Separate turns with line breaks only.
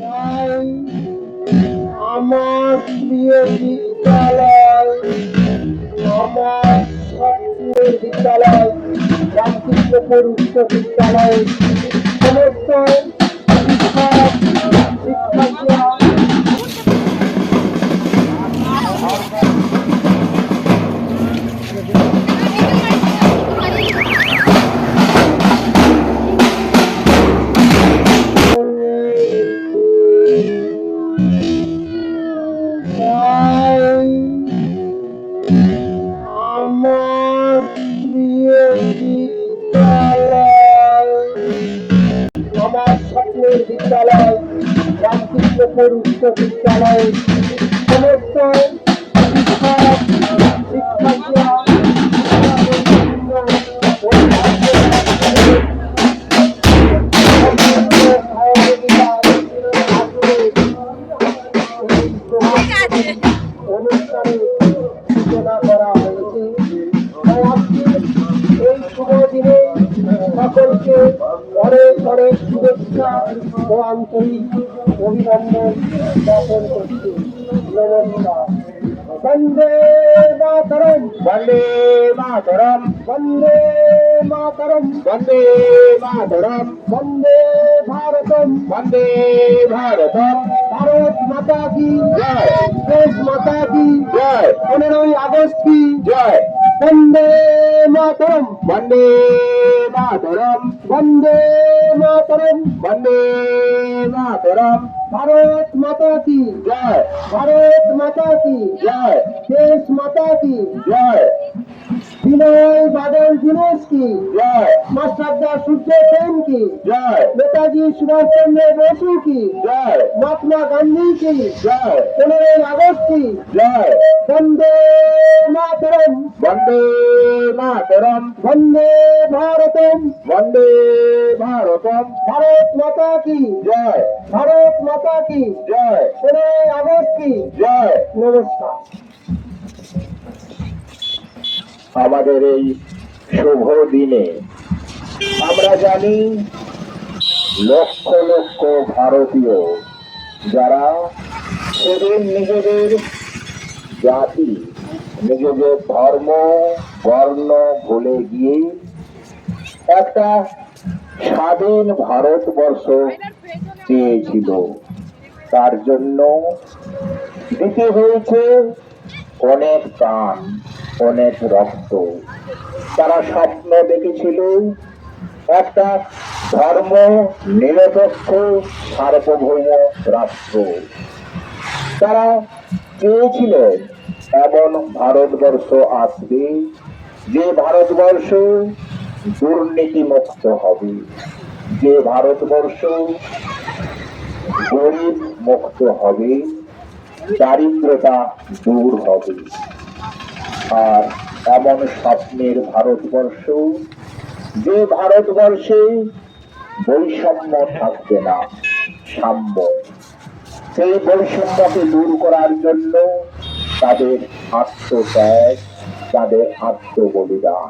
তাই আমার প্রিয় বিদ্যালয় আমার স্বপ্নের বিদ্যালয় রামকৃষ্ণপুর উচ্চ বিদ্যালয়। সমস্ত শিক্ষক শিক্ষকরা তাই বিদ্যালয় রামকৃষ্ণপুর উচ্চ বিদ্যালয় সমস্ত শিক্ষক শিক্ষকরা অনুষ্ঠানে সূচনা করা হয়েছে এই শুভ দিনে সকলকে অনেক অনেক শুভেচ্ছা ও আন্তরিক অভিনন্দন জ্ঞাপন করছি। নমস্কার। বন্দে মাতরম।
বন্দে মাতরম।
বন্দে মাতরম।
বন্দে মাতরম।
বন্দে ভারতম।
বন্দে ভারতম।
ভারত মাতা কি?
জয়।
দেশ মাতা কি?
জয়।
পনেরোই আগস্ট কি?
জয়।
বন্দে মাতরম,
বন্দে মাতরম
বন্দে মাতরম
বন্দে মাতরম।
ভারত মাতা কি
জয়?
ভারত মাতা কি
জয়?
দেশ মাতা কি
জয়?
বিনয় বাদল দীনেশ কি
জয়?
মাস্টারদা সূর্য সেন কি
জয়?
নেতাজি সুভাষ চন্দ্র বসু কি
জয়?
মহাত্মা গান্ধী কি
জয়?
পনেরোই আগস্ট কি
জয়?
বন্দে মাতরম।
বন্দে মাতরম
বন্দে ভারতম
বন্দে ভারতম।
ভারত মাতা কি
জয়?
ভারত মাতা কি
জয়?
পনেরোই আগস্ট কি
জয়?
নমস্কার।
আমাদের এই শুভ দিনে আমরা জানি লক্ষ লক্ষ ভারতীয় যারা সেদিন নিজেদের জাতি নিজেদের ধর্ম, বর্ণ ভুলে গিয়ে একটা স্বাধীন ভারতবর্ষ চেয়েছিল। তার জন্য দিতে হয়েছে অনেক প্রাণ, অনেক রক্ত। তারা স্বপ্ন দেখেছিল একটা ধর্ম নিরপেক্ষ সার্বভৌম রাষ্ট্র। তারা চেয়েছিল এমন ভারতবর্ষ আসবে যে ভারতবর্ষ দুর্নীতি মুক্ত হবে। যে ভারতবর্ষ গরিব মুক্ত হবে, দারিদ্রতা দূর হবে। আর এমন স্বপ্নের ভারতবর্ষ যে ভারতবর্ষে বৈষম্য থাকবে না, সাম্য। সেই বৈষম্যকে দূর করার জন্য তাদের আত্মত্যাগ তাদের আত্মবলিদান।